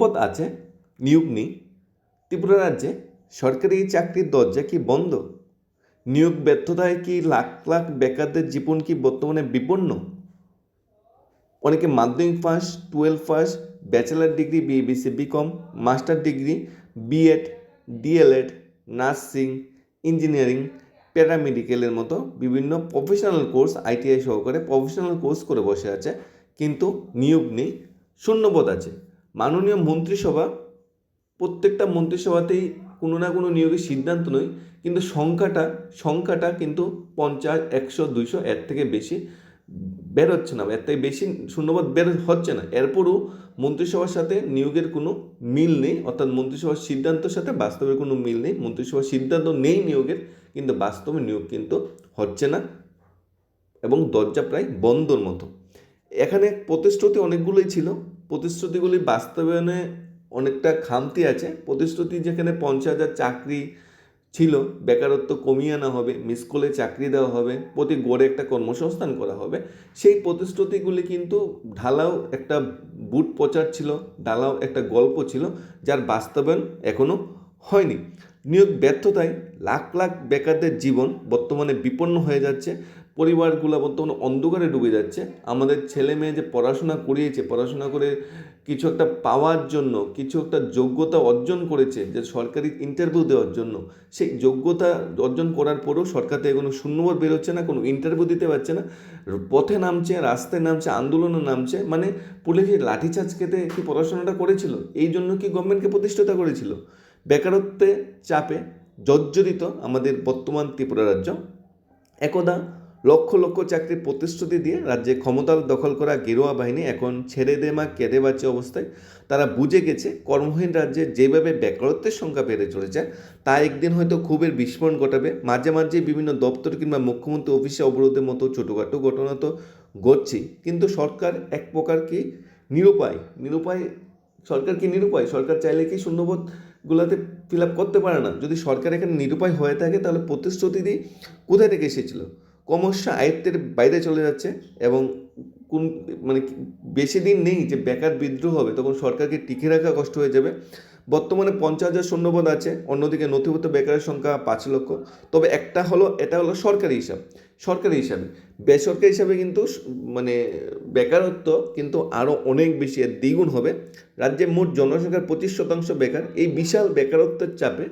পদ আছে, নিয়োগ নেই। ত্রিপুরা রাজ্যে সরকারি চাকরির দরজা কি বন্ধ? নিয়োগ ব্যর্থতায় কি লাখ লাখ বেকারদের জীবন কি বর্তমানে বিপন্ন? অনেকে মাধ্যমিক pass, twelve pass, bachelor degree BSc BCom, master degree, BEd, DElEd, nursing, engineering, প্যারামেডিক্যালের মতো বিভিন্ন প্রফেশনাল কোর্স আইটিআই সহকারে প্রফেশনাল কোর্স করে বসে আছে, কিন্তু নিয়োগ নেই, শূন্যপদ আছে। মাননীয় মন্ত্রিসভা, প্রত্যেকটা মন্ত্রিসভাতেই কোনো না কোনো নিয়োগের সিদ্ধান্ত নয়, কিন্তু সংখ্যাটা সংখ্যাটা কিন্তু পঞ্চাশ, একশো, দুইশো, এর থেকে বেশি বের হচ্ছে না, এর থেকে বেশি শূন্যপদ বের হচ্ছে না। এরপরও মন্ত্রিসভার সাথে নিয়োগের কোনো মিল নেই, অর্থাৎ মন্ত্রিসভার সিদ্ধান্তের সাথে বাস্তবের কোনো মিল নেই, মন্ত্রিসভার সিদ্ধান্ত নেই নিয়োগের, কিন্তু বাস্তবে নিয়োগ কিন্তু হচ্ছে না এবং দরজা প্রায় বন্ধর মতো। এখানে প্রতিশ্রুতি অনেকগুলোই ছিল প্রতিশ্রুতিগুলি বাস্তবায়নে অনেকটা খামতি আছে। প্রতিশ্রুতি যেখানে পঞ্চাশ হাজার চাকরি ছিল, বেকারত্ব কমিয়ে আনা হবে মিস কলে চাকরি দেওয়া হবে, প্রতি গড়ে একটা কর্মসংস্থান করা হবে, সেই প্রতিশ্রুতিগুলি কিন্তু ঢালাও একটা বুট প্রচার ছিল, ঢালাও একটা গল্প ছিল, যার বাস্তবায়ন এখনও হয়নি। নিয়োগ ব্যর্থতায় লাখ লাখ বেকারদের জীবন বর্তমানে বিপন্ন হয়ে যাচ্ছে। পরিবারগুলো বর্তমানে অন্ধকারে ডুবে যাচ্ছে। আমাদের ছেলে মেয়ে যে পড়াশোনা করিয়েছে, পড়াশোনা করে কিছু একটা পাওয়ার জন্য, কিছু একটা যোগ্যতা অর্জন করেছে, যে সরকারি ইন্টারভিউ দেওয়ার জন্য, সেই যোগ্যতা অর্জন করার পরেও সরকার থেকে কোনো শূন্যবোধ বেরোচ্ছে না, কোনো ইন্টারভিউ দিতে পারছে না। পথে নামছে, রাস্তায় নামছে, আন্দোলনে নামছে মানে পুলিশের লাঠিচার্জ খেতে কি পড়াশোনাটা করেছিল? এই জন্য কি গভর্নমেন্টকে প্রতিষ্ঠাতা করেছিল? বেকারত্বে চাপে জর্জরিত আমাদের বর্তমান ত্রিপুরা রাজ্য। একদা লক্ষ লক্ষ চাকরির প্রতিশ্রুতি দিয়ে রাজ্যে ক্ষমতা দখল করা গেরুয়া বাহিনী এখন ছেড়ে দে মা কেঁদে বাচ্চা অবস্থায়। তারা বুঝে গেছে, কর্মহীন রাজ্যে যেভাবে বেকারত্বের সংখ্যা বেড়ে চলেছে, তা একদিন হয়তো খুবের বিস্ফোরণ ঘটাবে। মাঝে মাঝে বিভিন্ন দপ্তর কিংবা মুখ্যমন্ত্রী অফিসে অবরোধের মতো ছোটোখাটো ঘটনা তো ঘটছেই। কিন্তু সরকার এক প্রকার কি নিরুপায়? নিরুপায় সরকার কি নিরুপায়? সরকার চাইলে কি শূন্যবোধ গুলাতে ফিল আপ করতে পারে না? যদি সরকার এখানে নিরুপায় হয়ে থাকে, তাহলে প্রতিশ্রুতি দিয়ে কোথায় থেকে এসেছিল? ক্রমশ আয়ত্তের বাইরে চলে যাচ্ছে এবং কোন মানে বেশি দিন নেই যে বেকার বিদ্রোহ হবে, তখন সরকারকে টিকে রাখা কষ্ট হয়ে যাবে। বর্তমানে পঞ্চাশ হাজার শূন্যপদ আছে, অন্যদিকে নথিভুক্ত বেকারের সংখ্যা পাঁচ লক্ষ। তবে একটা হলো, এটা হলো সরকারি হিসাব, সরকারি হিসাবে। বেসরকারি হিসাবে কিন্তু মানে বেকারত্ব কিন্তু আরও অনেক বেশি, এর দ্বিগুণ হবে। রাজ্যের মোট জনসংখ্যার পঁচিশ শতাংশ বেকার। এই বিশাল বেকারত্বের চাপে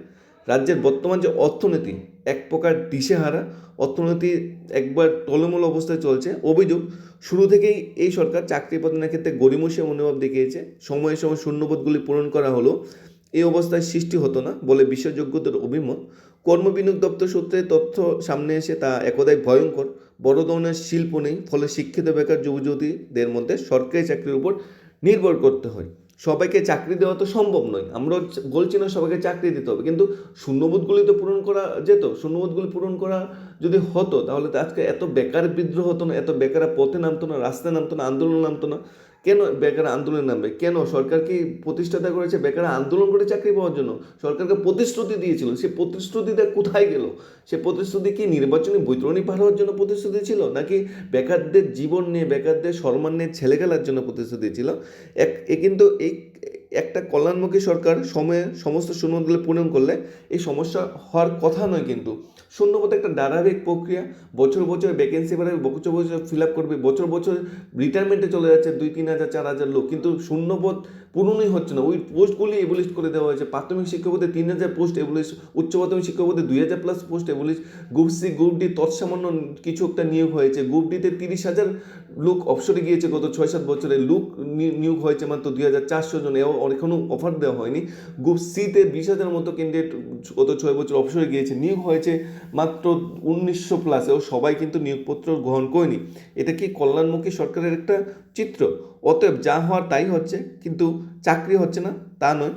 রাজ্যের বর্তমান যে অর্থনীতি, এক প্রকার দিশেহারা। অর্থনীতি একবার টলমূল অবস্থায় চলছে। অভিযোগ, শুরু থেকেই এই সরকার চাকরি প্রদানের ক্ষেত্রে গরিমসীয় মনোভাব দেখিয়েছে। সময়ে সময় শূন্যপদগুলি পূরণ করা হলো। এই অবস্থায় সৃষ্টি হতো না বলে বিশেষজ্ঞদের অভিমত। কর্মবিনিয়োগ দপ্তর সূত্রে তথ্য সামনে এসে তা একদাই ভয়ঙ্কর। বড় ধরনের শিল্প নেই, ফলে শিক্ষিত বেকার যুবযুবতীদের মধ্যে সরকারি চাকরির উপর নির্ভর করতে হয়। সবাইকে চাকরি দেওয়া তো সম্ভব নয়। আমরা বলছি না সবাইকে চাকরি দিতে হবে। কিন্তু শূন্যবোধগুলি তো পূরণ করা যেত। শূন্যবোধগুলি পূরণ করা যদি হতো, তাহলে তো আজকে এত বেকার বিদ্রোহ হতো না, এত বেকার পথে নামতো না, রাস্তায় নামতো না, আন্দোলন নামতো না। কেন বেকার আন্দোলন নামবে? কেন সরকার কি প্রতিষ্ঠাতা করেছে? বেকার আন্দোলন করে চাকরি পাওয়ার জন্য? সরকারকে প্রতিশ্রুতি দিয়েছিল সে প্রতিশ্রুতিটা কোথায় গেল? সে প্রতিশ্রুতি কি নির্বাচনী বৈতরণী পার হওয়ার জন্য প্রতিশ্রুতি ছিল? নাকি বেকারদের জীবন নিয়ে বেকারদের সম্মান নিয়ে ছেলে খেলার জন্য প্রতিশ্রুতি ছিল? এক এ কিন্তু এই একটা কল্যাণমুখী সরকার সময়ে সমস্ত শূন্যগুলো পূরণ করলে এই সমস্যা হওয়ার কথা নয় কিন্তু। শূন্যপদ একটা ধারাবাহিক প্রক্রিয়া, বছর বছর ভ্যাকেন্সি বাড়াবে, বছর বছর ফিল আপ করবে, বছর বছর রিটায়ারমেন্টে চলে যাচ্ছে দুই, তিন হাজার, চার হাজার লোক। কিন্তু শূন্যপদ পূরণই হচ্ছে না। ওই পোস্টগুলি এবলিশ করে দেওয়া হয়েছে। প্রাথমিক শিক্ষকদের তিন হাজার পোস্ট এবলিশ উচ্চ প্রাথমিক শিক্ষকদের দুই হাজার plus post abolish group C group D তৎসামান্য কিছু একটা নিয়োগ হয়েছে। গ্রুপ ডিতে তিরিশ হাজার লোক অপসরে গিয়েছে গত ছয় সাত বছরে। লোক নিয়োগ হয়েছে মাত্র দুই হাজার চারশো জন। এও এখনও অফার দেওয়া হয়নি। গ্রুপ সিতে বিশ হাজার মতো ক্যান্ডিডেট গত ছয় বছর অবসরে গিয়েছে। নিয়োগ হয়েছে মাত্র উনিশশো প্লাস ও সবাই কিন্তু নিয়োগপত্র গ্রহণ করেনি। এটা কি কল্যাণমুখী সরকারের একটা চিত্র? অতএব যা হওয়ার তাই হচ্ছে, কিন্তু চাকরি হচ্ছে না, তা নয়।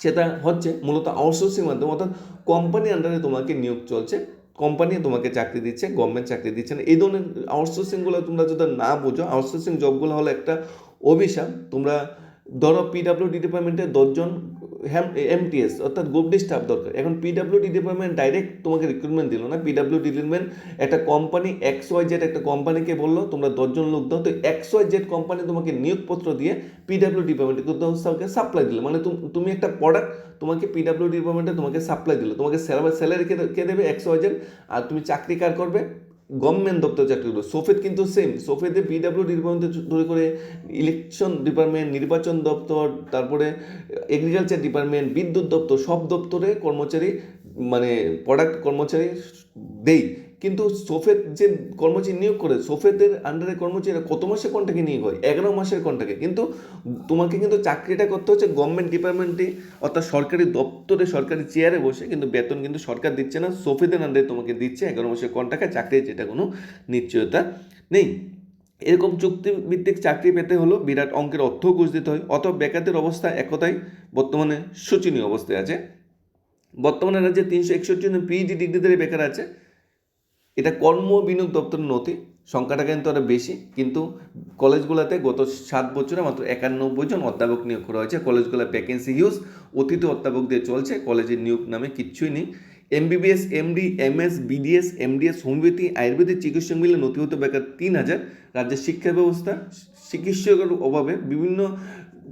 সেটা হচ্ছে মূলত আউটসোর্সিং মাধ্যমে, অর্থাৎ কোম্পানি আন্ডারে তোমাকে নিয়োগ চলছে, কোম্পানি তোমাকে চাকরি দিচ্ছে গভর্নমেন্ট চাকরি দিচ্ছে না। এই ধরনের আউটসোর্সিংগুলো তোমরা যদি না বোঝো আউটসোর্সিং জবগুলো হলো একটা অভিশাপ। তোমরা ধরো পিডাব্লিউডি ডিপার্টমেন্টে দশজন এমটিএস, অর্থাৎ গ্রুপ ডি স্টাফ দরকার। এখন পিডাব্লিউডি ডিপার্টমেন্ট ডাইরেক্ট তোমাকে রিক্রুটমেন্ট দিল না। পিডাব্লিউডি ডিপার্টমেন্ট একটা কোম্পানি এক্স ওয়াই জেড একটা কোম্পানিকে বলল, তোমরা দশজন লোক দাও। তো এক্স ওয়াই জেড কোম্পানি তোমাকে নিয়োগপত্র দিয়ে পিডাব্লিউ ডিপার্টমেন্টে তোমাকে সাপ্লাই দিল। মানে তুম- একটা প্রোডাক্ট তোমাকে পিডাব্লিউ ডিপার্টমেন্টে তোমাকে সাপ্লাই দিল। তোমাকে স্যালারি কে দেবে এক্স ওয়াই জেড আর তুমি চাকরি কার করবে? গভর্নমেন্ট দপ্তর চাকরি করবে। সোফেদ কিন্তু সেম সোফেদে পিডাব্লিউ ডিপার্টমেন্ট ধরে করে ইলেকশন ডিপার্টমেন্ট নির্বাচন দপ্তর, তারপরে এগ্রিকালচার ডিপার্টমেন্ট বিদ্যুৎ দপ্তর, সব দপ্তরে কর্মচারী মানে প্রোডাক্ট কর্মচারী দেই। কিন্তু সোফেদ যে কর্মচারী নিয়োগ করে সোফেদের আন্ডারে কর্মচারীরা কত মাসে কন্টাকে নিয়োগ হয়? এগারো মাসের কন্টাকে কিন্তু তোমাকে কিন্তু চাকরিটা করতে হচ্ছে গভর্নমেন্ট ডিপার্টমেন্টে অর্থাৎ সরকারি দপ্তরে, সরকারি চেয়ারে বসে, কিন্তু বেতন কিন্তু সরকার দিচ্ছে না সোফেদের আন্ডারে তোমাকে দিচ্ছে এগারো মাসের কন্টাকে চাকরির যেটা কোনো নিশ্চয়তা নেই। এরকম চুক্তিভিত্তিক চাকরি পেতে হলো বিরাট অঙ্কের অর্থ ঘুষ দিতে হয় অত বেকারদের অবস্থা একতাই বর্তমানে শোচনীয় অবস্থায় আছে। বর্তমানে রাজ্যে তিনশো একষট্টি জন পিএইচডি ডিগ্রিধারী বেকার আছে এটা কর্ম বিনিয়োগ দপ্তরের নথি, সংখ্যাটা কিন্তু আরও বেশি, কিন্তু কলেজগুলোতে গত সাত বছরে মাত্র একানব্বই জন অধ্যাপক নিয়োগ করা হয়েছে। কলেজগুলো ভ্যাকেন্সি হিউজ অতীত অধ্যাপক দিয়ে চলছে কলেজের নিয়োগ নামে কিচ্ছুই নেই। MBBS MD MS BDS MDS homeopathy, Ayurvedic চিকিৎসক মিলে নথিভুক্ত বেকার তিন হাজার। রাজ্যের শিক্ষা ব্যবস্থা, চিকিৎসকের অভাবে বিভিন্ন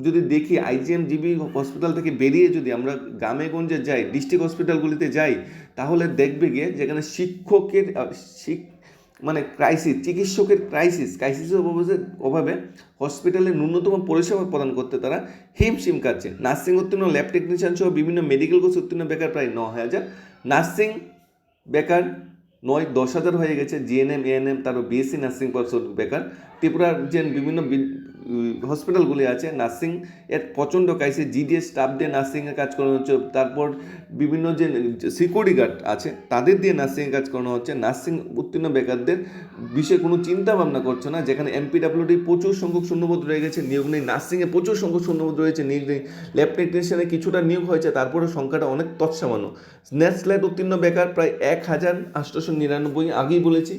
যদি দেখি আইজিএম জিবি হসপিটাল থেকে বেরিয়ে যদি আমরা গ্রামে গঞ্জে যাই ডিস্ট্রিক্ট হসপিটালগুলিতে যাই, তাহলে দেখবে গিয়ে যেখানে শিক্ষকের শিক মানে ক্রাইসিস চিকিৎসকের ক্রাইসিস ক্রাইসিসের অভাবে অভাবে হসপিটালে ন্যূনতম পরিষেবা প্রদান করতে তারা হিমশিম কাটছে। নার্সিং উত্তীর্ণ ল্যাব টেকনিশিয়ান সহ বিভিন্ন মেডিকেল কোর্স উত্তীর্ণ বেকার প্রায় ন হাজার। নার্সিং বেকার নয়, দশ হাজার হয়ে গেছে। জিএনএম এএনএম তারও বিএসসি নার্সিং পর্ষদ বেকার। ত্রিপুরার যে বিভিন্ন হসপিটালগুলি আছে নার্সিং এর প্রচণ্ড কাইসে জিডিএস স্টাফ দিয়ে নার্সিংয়ের কাজ করানো হচ্ছে, তারপর বিভিন্ন যে সিকিউরিটি গার্ড আছে, তাদের দিয়ে নার্সিংয়ের কাজ করানো হচ্ছে নার্সিং উত্তীর্ণ বেকারদের বিষয়ে কোনো চিন্তা ভাবনা করছে না, যেখানে এমপিডাব্লিউডি প্রচুর সংখ্যক শূন্যপদ রয়ে গেছে, নিয়োগ নেই নার্সিংয়ে প্রচুর সংখ্যক শূন্যপদ রয়েছে, নিয়োগ নেই ল্যাব টেকনিশিয়ানে কিছুটা নিয়োগ হয়েছে, তারপরে সংখ্যাটা অনেক তৎসামান্য। স্ন্যাচলেট উত্তীর্ণ বেকার প্রায় এক হাজার আটশোশো নিরানব্বই আগেই বলেছি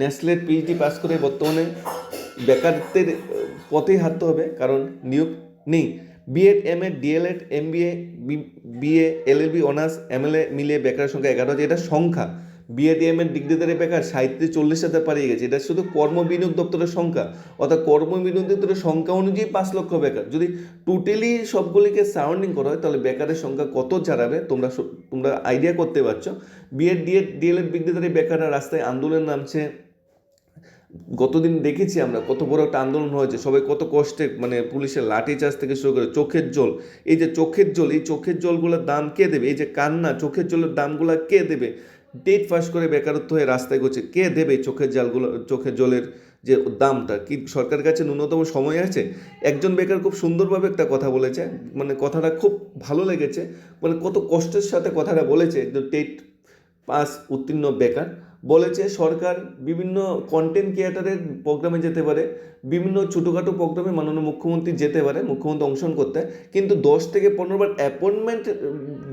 ন্যাসলেট পিএইচডি পাস করে বর্তমানে বেকারত্বের পথেই হাঁটতে হবে, কারণ নিয়োগ নেই। BEd MEd DElEd MBA BA LLB honours MLA মিলিয়ে বেকারের সংখ্যা এগারো হাজার এটা সংখ্যা। বিএড এম এড ডিগ্রিধারী বেকার সাহিত্যে চল্লিশ হাজার পারিয়ে গেছে, এটা শুধু কর্ম বিনিয়োগ দপ্তরের সংখ্যা, অর্থাৎ কর্ম বিনিয়োগ দপ্তরের সংখ্যা অনুযায়ী পাঁচ লক্ষ বেকার। যদি টোটালি সবগুলিকে সারাউন্ডিং করা হয়, তাহলে বেকারের সংখ্যা কত ছাড়াবে, তোমরা তোমরা আইডিয়া করতে পারছ। বিএড ডিএড ডিএলএড ডিগ্রিধারী বেকাররা রাস্তায় আন্দোলন নামছে গতদিন দেখেছি আমরা কত বড় একটা আন্দোলন হয়েছে, সবাই কত কষ্টে মানে পুলিশের লাঠি চার্জ থেকে শুরু করে চোখের জল, এই যে চোখের জল, এই চোখের জলগুলোর দাম কে দেবে? এই যে কান্না, চোখের জলের দামগুলো কে দেবে? ডেট পাস করে বেকারত্ব হয়ে রাস্তায় করছে কে দেবে চোখের জলগুলো, চোখের জলের যে দামটা? কি সরকারের কাছে ন্যূনতম সময় আছে? একজন বেকার খুব সুন্দরভাবে একটা কথা বলেছে মানে কথাটা খুব ভালো লেগেছে মানে কত কষ্টের সাথে কথাটা বলেছে একজন টেট পাস উত্তীর্ণ বেকার বলেছে সরকার বিভিন্ন কন্টেন্ট ক্রিয়েটারের প্রোগ্রামে যেতে পারে। বিভিন্ন ছোটোখাটো প্রোগ্রামে মাননীয় মুখ্যমন্ত্রী যেতে পারে, মুখ্যমন্ত্রী অংশগ্রহণ করতে। কিন্তু দশ থেকে পনেরো বার অ্যাপয়েন্টমেন্ট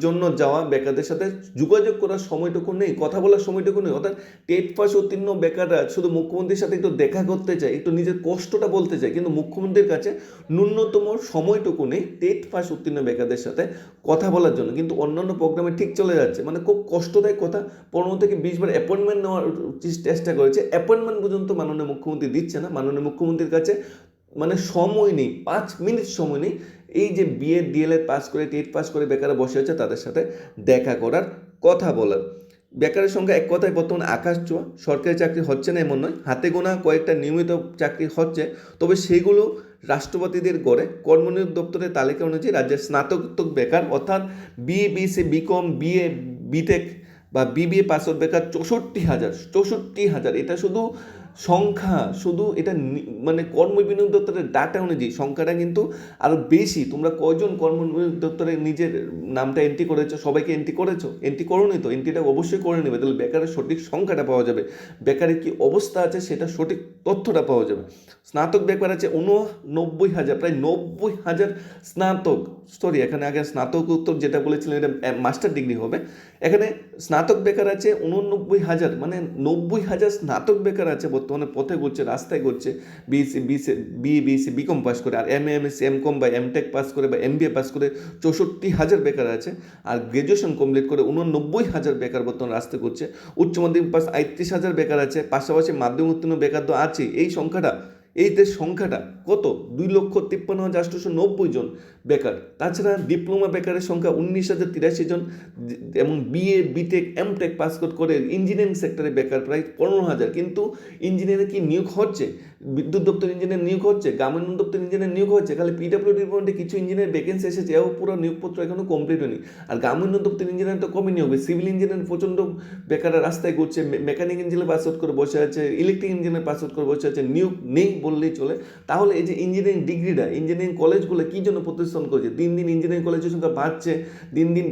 জন্য যাওয়া বেকারদের সাথে যোগাযোগ করার সময়টুকু নেই, কথা বলার সময়টুকু নেই। অর্থাৎ টেট পাস উত্তীর্ণ বেকাররা শুধু মুখ্যমন্ত্রীর সাথে একটু দেখা করতে চায়, একটু নিজের কষ্টটা বলতে চায়, কিন্তু মুখ্যমন্ত্রীর কাছে ন্যূনতম সময়টুকু নেই টেট পাস উত্তীর্ণ বেকারদের সাথে কথা বলার জন্য। কিন্তু অন্যান্য প্রোগ্রামে ঠিক চলে যাচ্ছে মানে খুব কষ্টদায়ক কথা, পনেরো থেকে বিশ বার অ্যাপয়েন্টমেন্ট নেওয়ার চেষ্টা করেছে। অ্যাপয়েন্টমেন্ট পর্যন্ত মাননীয় মুখ্যমন্ত্রী দিচ্ছে না, মাননীয় মুখ্যমন্ত্রীর কাছে মানে সময় নেই, পাঁচ মিনিট সময় নেই, এই যে বিএ ডিএলএড পাস করে, টেট পাস করে বেকারে বসে আছে, তাদের সাথে দেখা করার কথা বলার। বেকারের সংখ্যা এক কথায় বর্তমানে আকাশ ছোঁয়া, সরকারি চাকরি হচ্ছে না এমন নয়, হাতে গোনা কয়েকটা নিয়মিত চাকরি হচ্ছে, তবে সেগুলো রাষ্ট্রপতিদের গড়ে, কর্মনিয়োগ দপ্তরের তালিকা অনুযায়ী রাজ্যের স্নাতকোত্তর বেকার, অর্থাৎ BA BSc BCom, BA, BTech বা বিবিএ পাসওয়ার্ড বেকার চৌষট্টি হাজার চৌষট্টি হাজার, এটা শুধু সংখ্যা, শুধু এটা মানে কর্ম বিনিয়োগ দপ্তরের ডাটা অনুযায়ী সংখ্যাটা কিন্তু আরও বেশি। তোমরা কয়জন কর্ম বিনিয়োগ দপ্তরে নিজের নামটা এন্ট্রি করেছ, সবাইকে এন্ট্রি করেছ? এন্ট্রি করোনি তো? এন্ট্রিটা অবশ্যই করে নেবে। তাহলে বেকারের সঠিক সংখ্যাটা পাওয়া যাবে। বেকারের কি অবস্থা আছে সেটা সঠিক তথ্যটা পাওয়া যাবে। স্নাতক বেকার আছে উননব্বই হাজার, প্রায় নব্বই হাজার স্নাতক। সরি এখানে আগে স্নাতক উত্তর যেটা বলেছিলেন, এটা মাস্টার ডিগ্রি হবে। এখানে স্নাতক বেকার আছে উননব্বই হাজার মানে নব্বই হাজার স্নাতক বেকার আছে বর্তমানে পথে ঘুরছে, রাস্তায় ঘুরছে BSc BC B BSc BCom pass করে, আর এম এম এম কম বা এম টেক পাস করে বা এম বি এ পাস করে চৌষট্টি হাজার বেকার আছে, আর গ্র্যাজুয়েশন কমপ্লিট করে উননব্বই হাজার বেকার বর্তমানে রাস্তায় ঘুরছে, উচ্চ মাধ্যমিক পাস আটত্রিশ হাজার বেকার আছে, পাশাপাশি মাধ্যমিক উত্তীর্ণ বেকার তো আছে এই সংখ্যাটা, এই দেশ সংখ্যাটা কত? দুই লক্ষ তিপ্পান্ন হাজার আটশোশো নব্বই জন বেকার। তাছাড়া ডিপ্লোমা বেকারের সংখ্যা উনিশ হাজার তিরাশি জন এবং বিএ বিটেক এমটেক পাস করে ইঞ্জিনিয়ারিং সেক্টরে বেকার প্রায় পনেরো হাজার। কিন্তু ইঞ্জিনিয়ারে কি নিয়োগ হচ্ছে? বিদ্যুৎ দপ্তর ইঞ্জিনিয়ার নিয়োগ হচ্ছে? গ্রামীণ দপ্তর ইঞ্জিনিয়ার নিয়োগ হচ্ছে? খালি পিডাব্লিউ ডিপার্টমেন্টে কিছু ইঞ্জিনিয়ার ভ্যাকেন্সি এসেছে, এও পুরো নিয়োগপত্র এখনও কমপ্লিট হয়নি। আর গ্রামীণ দপ্তর ইঞ্জিনিয়ার তো কমই নিয়োগ সিভিল ইঞ্জিনিয়ার প্রচণ্ড বেকার রাস্তায় ঘুরছে মেকানিক ইঞ্জিনিয়ার পাস আউট করে বসে আছে ইলেকট্রিক ইঞ্জিনিয়ার পাস আউট করে বসে আছে, নিয়োগ নেই বললেই চলে। তাহলে এই যে ইঞ্জিনিয়ারিং ডিগ্রিটা ইঞ্জিনিয়ারিং কলেজগুলো কী জন্য প্রতিষ্ঠান করছে, দিন দিন ইঞ্জিনিয়ারিং কলেজের সংখ্যা বাড়ছে, দিন দিন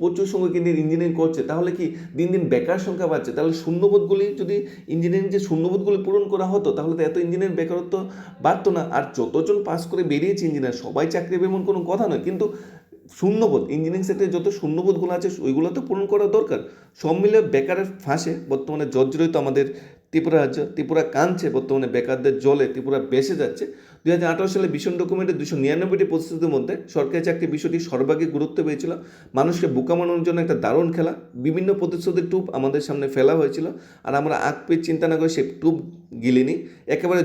প্রচুর সংখ্যক কিন্তু ইঞ্জিনিয়ারিং করছে, তাহলে কি দিন দিন বেকার সংখ্যা বাড়ছে? তাহলে শূন্যবোধগুলি যদি ইঞ্জিনিয়ারিং যে শূন্যবোধগুলি পূরণ করা হতো, তাহলে তো এত ইঞ্জিনিয়ারিং বেকারত্ব বাড়তো না। আর যতজন পাস করে বেরিয়েছে ইঞ্জিনিয়ার সবাই চাকরি এমন কোনো কথা নয়। কিন্তু শূন্যবোধ ইঞ্জিনিয়ারিং সেক্টরে যত শূন্যবোধগুলো আছে ওইগুলো তো পূরণ করা দরকার। সব মিলে বেকারের ফাঁসে, বর্তমানে জর্জরিত আমাদের ত্রিপুরা রাজ্য, ত্রিপুরা কাঁদছে, বর্তমানে বেকারদের জলে ত্রিপুরা বেসে যাচ্ছে। দুই হাজার আঠারো সালে ভীষণ ডকুমেন্টে দুশো নিরানব্বইটি প্রতিশ্রুতির মধ্যে সরকারি চাকরি বিষয়টি সর্বাধিক গুরুত্ব পেয়েছিল। মানুষকে বোকা বানানোর জন্য একটা দারুণ খেলা। বিভিন্ন প্রতিশ্রুতির টুপ আমাদের সামনে ফেলা হয়েছিল। আর আমরা আগ পেয়ে চিন্তা না করে সে টুপ গিলিনি। একেবারে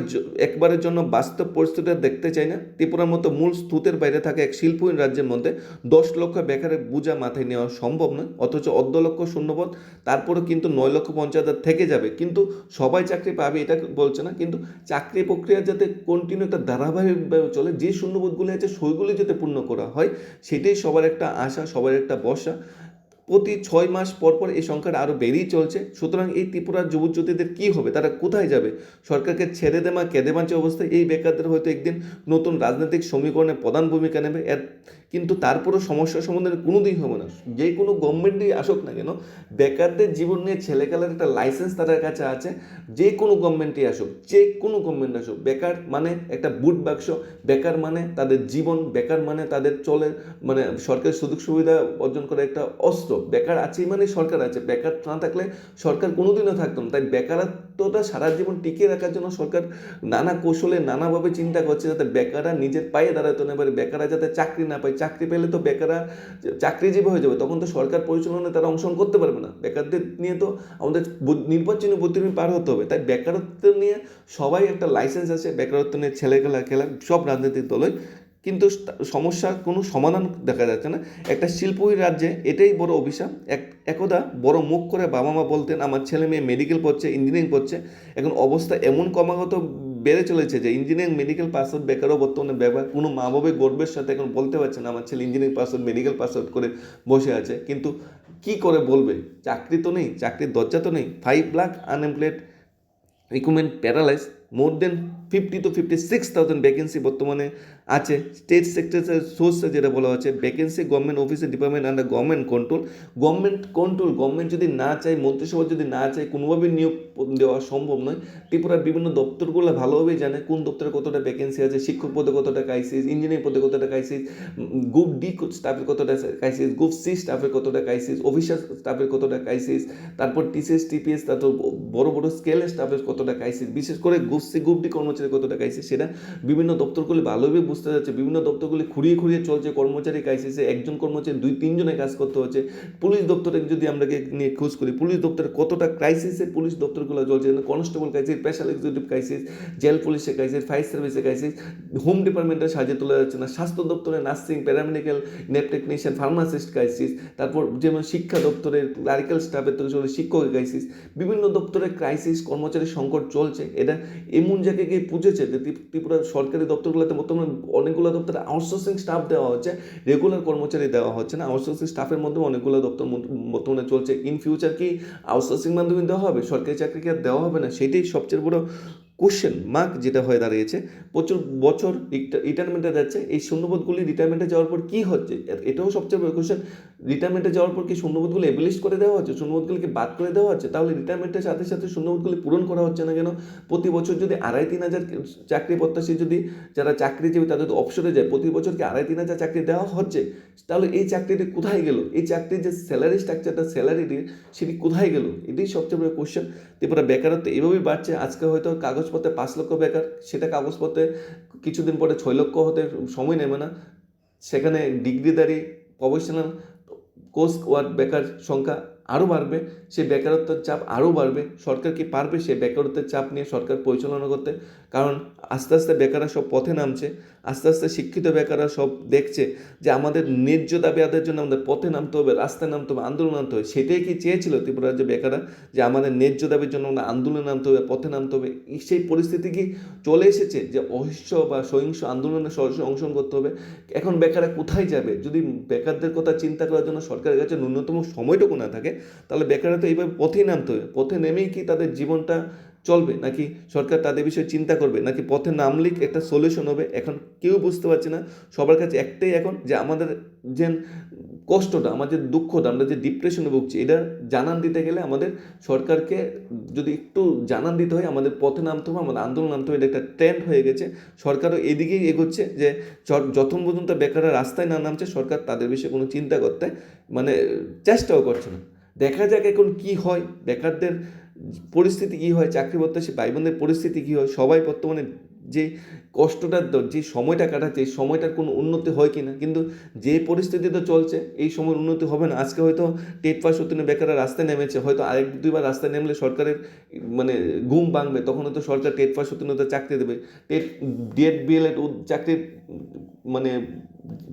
একবারের জন্য বাস্তব পরিস্থিতি দেখতে চাই না। ত্রিপুরার মতো মূল স্তুতের বাইরে থাকা এক শিল্পহীন রাজ্যের মধ্যে দশ লক্ষ বেকারের বোঝা মাথায় নেওয়া সম্ভব নয়। অথচ অর্ধ লক্ষ শূন্যপদ তারপরে কিন্তু নয় লক্ষ পঞ্চাশ হাজার থেকে যাবে। কিন্তু সবাই চাকরি পাবে, এটা বলছে না। কিন্তু চাকরি প্রক্রিয়া যাতে কন্টিনিউ একটা ধারাবাহিকভাবে চলে, যে শূন্যবোধগুলি আছে সেইগুলি যাতে পূর্ণ করা হয়, সেটাই সবার একটা আশা, সবার একটা বসা প্রতি ছয় মাস পর পর এই সংখ্যাটা আরও বেড়েই চলছে। সুতরাং এই ত্রিপুরার যুবজ্যোতিদের কী হবে? তারা কোথায় যাবে? সরকারকে ছেড়ে দেমা কেঁদে বাঁচে অবস্থায় এই বেকারদের হয়তো একদিন নতুন রাজনৈতিক সমীকরণে প্রধান ভূমিকা নেবে। এর কিন্তু তারপরও সমস্যার সমাধান কোনোদিন হবে না। যে কোনো গভর্নমেন্টই আসুক না কেন, বেকারদের জীবন নিয়ে ছেলেখেলার একটা লাইসেন্স তাদের কাছে আছে, যে কোনো গভর্নমেন্টই আসুক, যে কোনো গভর্নমেন্ট আসুক, বেকার মানে একটা বুট বাক্স বেকার মানে তাদের জীবন, বেকার মানে তাদের চলে মানে সরকারের সুযোগ সুবিধা অর্জন করে একটা অস্ত্র। বেকার আছেই মানে সরকার আছে, বেকার না থাকলে সরকার কোনোদিনও থাকতো না। তাই বেকারত্বটা সারা জীবন টিকিয়ে রাখার জন্য সরকার নানা কৌশলে, নানাভাবে চিন্তা করছে যাতে বেকাররা নিজের পায়ে দাঁড়াতে না পারে, বেকাররা যাতে চাকরি না পায়। চাকরি পেলে তো বেকাররা চাকরিজীবী হয়ে যাবে, তখন তো সরকার পরিচালনায় তারা অংশগ্রহণ করতে পারবে না। বেকারদের নিয়ে তো আমাদের নির্বাচনী বুদ্ধিমী পার হতে হবে। তাই বেকারত্ব নিয়ে সবাই একটা লাইসেন্স আছে, বেকারত্ব নিয়ে ছেলে খেলা সব রাজনৈতিক দলই। কিন্তু সমস্যার কোনো সমাধান দেখা যাচ্ছে না। একটা শিল্পহীন রাজ্যে এটাই বড় অভিশাপ। এক, একদা বড় মুখ করে বাবা মা বলতেন, আমার ছেলে মেয়ে মেডিকেল পড়ছে ইঞ্জিনিয়ারিং পড়ছে, এখন অবস্থা এমন ক্রমাগত বেড়ে চলেছে যে ইঞ্জিনিয়ারিং মেডিকেল পাস আউট বেকারও বর্তমানে ব্যবহার, কোনো মা বাবা গর্বের সাথে এখন বলতে পারছে না, আমার ছেলে engineering pass out medical pass out করে বসে আছে। কিন্তু কি করে বলবে? চাকরি তো নেই, চাকরির দরজা তো নেই। Five lakh unemployed recruitment paralyse more than fifty two fifty six thousand vacancy বর্তমানে আছে। স্টেট সেক্টরের সোর্সে যেটা বলা হচ্ছে ভ্যাকেন্সি গভর্নমেন্ট অফিসে department under government control government control government যদি না চায়, মন্ত্রিসভা যদি না চায়, কোনোভাবে নিয়োগ দেওয়া সম্ভব নয়। ত্রিপুরার বিভিন্ন দপ্তরগুলো ভালোভাবেই জানে কোন দপ্তরে কতটা ভ্যাকেন্সি আছে, শিক্ষক পদে কতটা ক্রাইসিস ইঞ্জিনিয়ারিং পদে কতটা ক্রাইসিস গ্রুপ ডি স্টাফের কতটা ক্রাইসিস গ্রুপ সি স্টাফের কতটা ক্রাইসিস অফিসার স্টাফের কতটা ক্রাইসিস তারপর টিসিএস টিপিএস তারপর বড় বড় স্কেলের স্টাফের কতটা ক্রাইসিস বিশেষ করে গ্রুপ সি গ্রুপ ডি কর্মচারী কতটা ক্রাইসিস সেটা বিভিন্ন দপ্তরগুলি ভালোভাবে বুঝতে যাচ্ছে। বিভিন্ন দপ্তরগুলি খুঁড়িয়ে খুঁড়িয়ে চলছে কর্মচারী ক্রাইসিসে একজন কর্মচারী, দুই তিনজনে কাজ করতে হচ্ছে। পুলিশ দপ্তরে যদি আমরা নিয়ে খোঁজ করি, পুলিশ দপ্তরে কতটা ক্রাইসিসে পুলিশ দপ্তরগুলো চলছে? Constable crisis special executive crisis jail পুলিশের ক্রাইসিস ফায়ার সার্ভিসের ক্রাইসিস হোম ডিপার্টমেন্টের সাহায্যে তোলা যাচ্ছে না। স্বাস্থ্য দপ্তরে নার্সিং প্যারামেডিক্যাল নেপ টেকনিশিয়ান ফার্মাসিস্ট ক্রাইসিস তারপর যেমন শিক্ষা দপ্তরের ক্লারিক্যাল স্টাফের থেকে চলে শিক্ষকের ক্রাইসিস বিভিন্ন দপ্তরের ক্রাইসিস কর্মচারী সংকট চলছে। এটা এমন জায়গায় গিয়ে পুজেছে যে ত্রিপ- ত্রিপুরার সরকারি দপ্তরগুলোতে বর্তমানে অনেকগুলো দপ্তরে আউটসোর্সিং স্টাফ দেওয়া হচ্ছে রেগুলার কর্মচারী দেওয়া হচ্ছে না। আউটসোর্সিং স্টাফের মধ্যে অনেকগুলো দপ্তর বর্তমানে চলছে। ইন ফিউচার কি আউটসোর্সিং মাধ্যমে দেওয়া হবে? সরকারি চাকরি কি আর দেওয়া হবে না? সেটাই সবচেয়ে বড় কোশ্চেন মার্ক যেটা হয়ে দাঁড়িয়েছে, প্রচুর বছর রিটায়ারমেন্টে যাচ্ছে, এই শূন্যপদগুলি রিটায়ারমেন্টে যাওয়ার পর কী হচ্ছে? এটাও সবচেয়ে বড় কোশ্চেন রিটায়ারমেন্টে যাওয়ার পর কি শূন্যপদগুলি এবিলিশ করে দেওয়া হচ্ছে? শূন্যপদগুলিকে বাদ করে দেওয়া হচ্ছে? তাহলে রিটায়ারমেন্টের সাথে সাথে শূন্যপদগুলি পূরণ করা হচ্ছে না কেন? প্রতি বছর যদি আড়াই তিন হাজার চাকরি প্রত্যাশী যদি যারা চাকরিজীবী তাদের যদি অবসরে যায়, প্রতি বছর কি আড়াই তিন হাজার চাকরি দেওয়া হচ্ছে, তাহলে এই চাকরিটি কোথায় গেল? এই চাকরির যে স্যালারি স্ট্রাকচারটা স্যালারিটি সেটি কোথায় গেল? এটাই সবচেয়ে বড় কোশ্চেন ত্রিপুরা বেকারত্ব এভাবেই বাড়ছে, আজকে হয়তো কাগজপত্রে পাঁচ লক্ষ বেকার, সেটা কাগজপত্রে কিছুদিন পরে ছয় লক্ষ হতে সময় নেবে না। সেখানে ডিগ্রিদারি প্রফেশনাল কোর্স ওয়ার্ড বেকার সংখ্যা আরও বাড়বে, সেই বেকারত্বের চাপ আরও বাড়বে। সরকার কি পারবে সেই বেকারত্বের চাপ নিয়ে সরকার পরিচালনা করতে? কারণ আস্তে আস্তে বেকাররা সব পথে নামছে। আস্তে আস্তে শিক্ষিত বেকাররা সব দেখছে যে আমাদের ন্যায্য দাবি আদায়ের জন্য আমাদের পথে নামতে হবে, রাস্তায় নামতে হবে, আন্দোলন নামতে হবে। সেটাই কি চেয়েছিল ত্রিপুরা রাজ্যে বেকাররা? যে আমাদের ন্যায্য দাবির জন্য আমরা আন্দোলনে নামতে হবে, পথে নামতে হবে। সেই পরিস্থিতি কি চলে এসেছে? যে অহিংস বা সহিংস আন্দোলনে সরাসরি অংশগ্রহণ করতে হবে। এখন বেকাররা কোথায় যাবে? যদি বেকারদের কথা চিন্তা করার জন্য সরকারের কাছে ন্যূনতম সময়টুকু না থাকে, তাহলে বেকাররা তো এইভাবে পথেই নামতে হবে। পথে নেমেই কি তাদের জীবনটা চলবে? নাকি সরকার তাদের বিষয়ে চিন্তা করবে? নাকি পথে নামলেই একটা সলিউশন হবে? এখন কেউ বুঝতে পারছে না। সবার কাছে একটাই এখন যে আমাদের যে কষ্টটা, আমাদের দুঃখটা, আমরা যে ডিপ্রেশনে ভুগছি, এটা জানান দিতে গেলে আমাদের সরকারকে যদি একটু জানান দিতে হয়, আমাদের পথে নামতে হবে, আমাদের আন্দোলন নামতে হবে, এটা একটা ট্রেন্ড হয়ে গেছে। সরকারও এদিকেই এগোচ্ছে যে যতক্ষণ পর্যন্ত বেকাররা রাস্তায় না নামছে, সরকার তাদের বিষয়ে কোনো চিন্তা করতে মানে চেষ্টাও করছে না। দেখা যাক এখন কি হয়। বেকারদের পরিস্থিতি কী হয়, চাকরি প্রত্যাশী ভাই বোনদের পরিস্থিতি কী হয়, সবাই বর্তমানে যে কষ্টটার যে সময়টা কাটাচ্ছে, এই সময়টার কোনো উন্নতি হয় কি না কিন্তু যে পরিস্থিতি তো চলছে, এই সময় উন্নতি হবে না। আজকে হয়তো টেট পাস উত্তীর্ণ বেকাররা রাস্তায় নেমেছে, হয়তো আরেক দুইবার রাস্তায় নেমলে সরকারের মানে ঘুম ভাঙবে, তখন হয়তো সরকার টেট পাস উত্তীর্ণদের চাকরি দেবে। টেট ডিএড বিএলএড, চাকরির মানে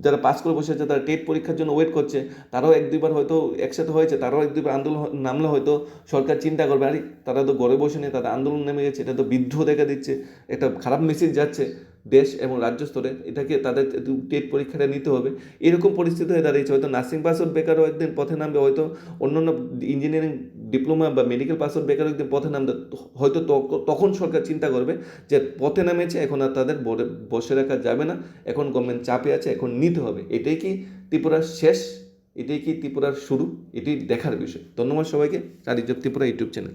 যারা পাস করে বসে আছে, তারা টেট পরীক্ষার জন্য ওয়েট করছে। তারাও এক দুইবার হয়তো একসাথে হয়েছে, তারাও এক দুইবার আন্দোলন নামলে হয়তো সরকার চিন্তা করবে, আরে তারা তো ঘরে বসে নেই, তাদের আন্দোলন নেমে গেছে, এটা তো বিদ্রোহ দেখা দিচ্ছে, একটা খারাপ মেসেজ যাচ্ছে দেশ এবং রাজ্য স্তরে, এটাকে তাদের টেট পরীক্ষাটা নিতে হবে। এরকম পরিস্থিতি হয়ে দাঁড়িয়েছে, হয়তো নার্সিং পাসওয়ার্ড বেকারও একদিন পথে নামবে, হয়তো অন্যান্য ইঞ্জিনিয়ারিং ডিপ্লোমা বা মেডিকেল পাসওয়ার্ড বেকার একদিন পথে নামতে হয়তো তখ- তখন সরকার চিন্তা করবে যে পথে নামেছে, এখন আর তাদের বসে রাখা যাবে না। এখন গভর্নমেন্ট চাপে আছে, এখন নিতে হবে। এটাই কি ত্রিপুরার শেষ? এটাই কি ত্রিপুরার শুরু? এটি দেখার বিষয়। ধন্যবাদ সবাইকে। চারিজব ত্রিপুরা ইউটিউব চ্যানেল।